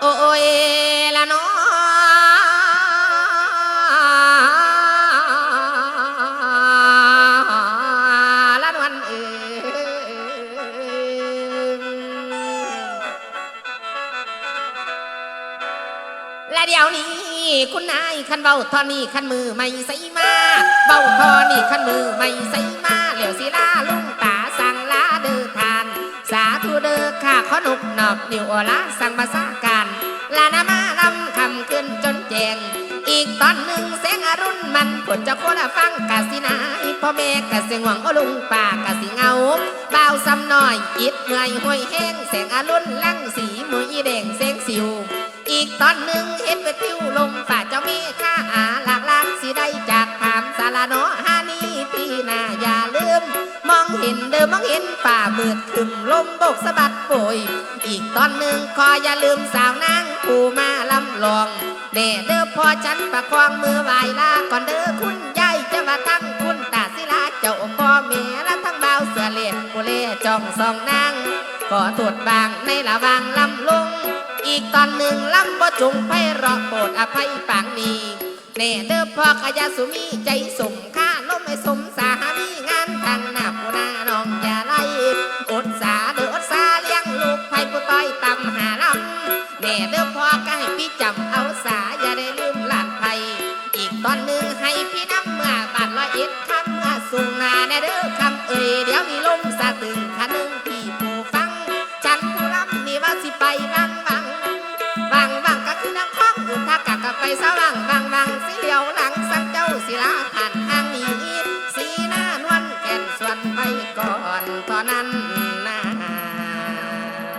โอ้ยละเน้อละนวลเอ๋และเดี๋ยวนี้คุณนายขันเบาทอนี่ขันมือไม่ใส่มาเบาทอนี่ขันมือไม่ใส่มาเหลียวสิลาลุงตาสั่งลาเดินทาน สาธุเด้อข้าขอนุกนอบนิวอลาสั่งมาสา ง อีกตอนหนึ่งแสงอรุณมันผลจะโคละฟังกะสินายพ่อแม่กะเสียงหวังโอลุงป่ากะสิเงาเบาซ้ำน้อยอิดเมื่อยห้อยแห้งแสงอรุณลังสีมืออีแดงแสงสิว อีกตอนหนึ่งเห็นไปทิวลมฝ่าเจ้ามีค่าอาหลากหลานสิได้จากถามสารโนฮานีพี่นาอย่าลืม มองเห็นเดิมมองเห็นป่ามืดครึมลมโบกสะบัดโปยอีกตอนหนึ่งขอยอย่าลืมสาวนางผู้มาลำลอง เน่เด้อพอฉันประคองมือไหวลาก่อนเด้อคุณยายจะมาตั้งคุณตาศิลาเจ้าพ่อแม่และทั้งเบาเสือเล็ดกุเล่จ้องสองนางขอตรวจบางในระหวางลำลง อีกตอนหนึ่งลำบ่จุงไพเราะโปรดอภัยปางนีเน่เด้อพ่อขยะสุมีใจสมคำเน่เด้อพ่อก็ให้พี่จำเอาสาอย่าได้ลืมหลานไทยอีกตอนหนึ่งให้พี่น้ำเมื่อบาดละเอ็ดคำเมื่อสุงนาแน่เด้อ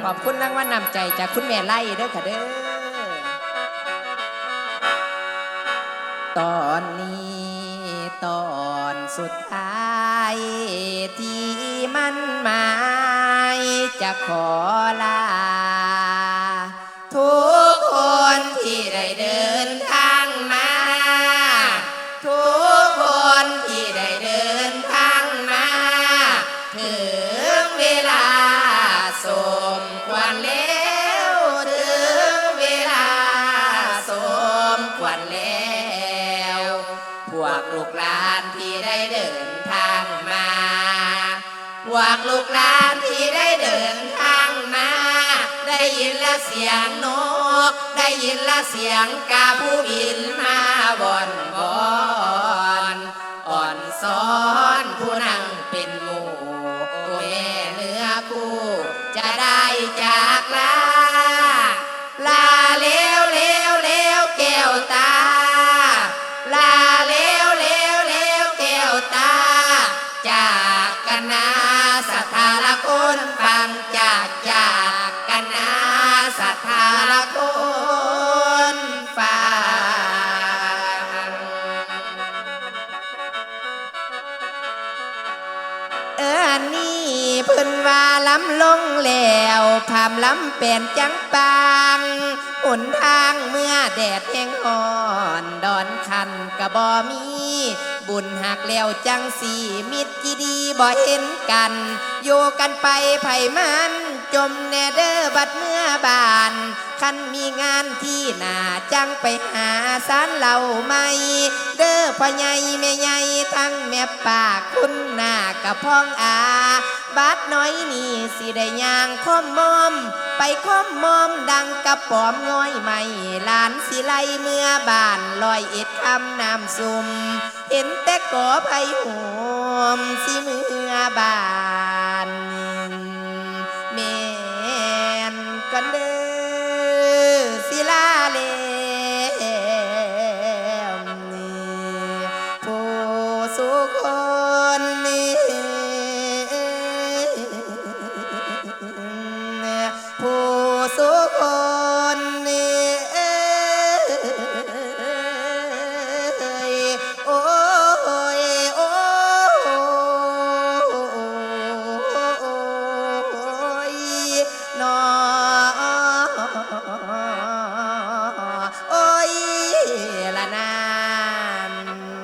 ขอบคุณรางวัลนำใจจากคุณแม่ไล่เด้อค่ะเด้อ ตอนนี้ตอนสุดท้ายที่มันหมายจะขอลา ทุกคนที่ได้เดิน วกลูกหลานที่ได้เดินทางมา พวกลูกหลานที่ได้เดินทางมา ได้ยินละเสียงนก ได้ยินละเสียงกาผู้บินมาบอนบอนอ่อนซ้อนผู้นั่งเป็นหมู่แม่เนื้อคู่จะได้จากลา นว่าล้ำลงแล้วพามล้ำเป็นจังปางหนทางเมื่อแดดแห้งอ่อนดอนคันกระบ่มี บุญหักแล้วจังสีมิตรที่ดีบ่เห็นกันอยู่กันไปไผมันจมแนเดอบัดเมื่อบานคันมีงานที่นาจังไปหาสารเหล่าไม่เด้อพ่อใหญ่แม่ใหญ่ทั้งแม่ป่าคุณหน้ากับพ้องอา บัดน้อยนี่สิได้ย่างค้อมมอม ไปค้อมมอมดังกระป๋อมง้อยไม่หลานสิไลเมื่อบานลอยเอ็ดคำน้ำซุม เห็นแต่กอไผ่หอมสิเมื่อบาน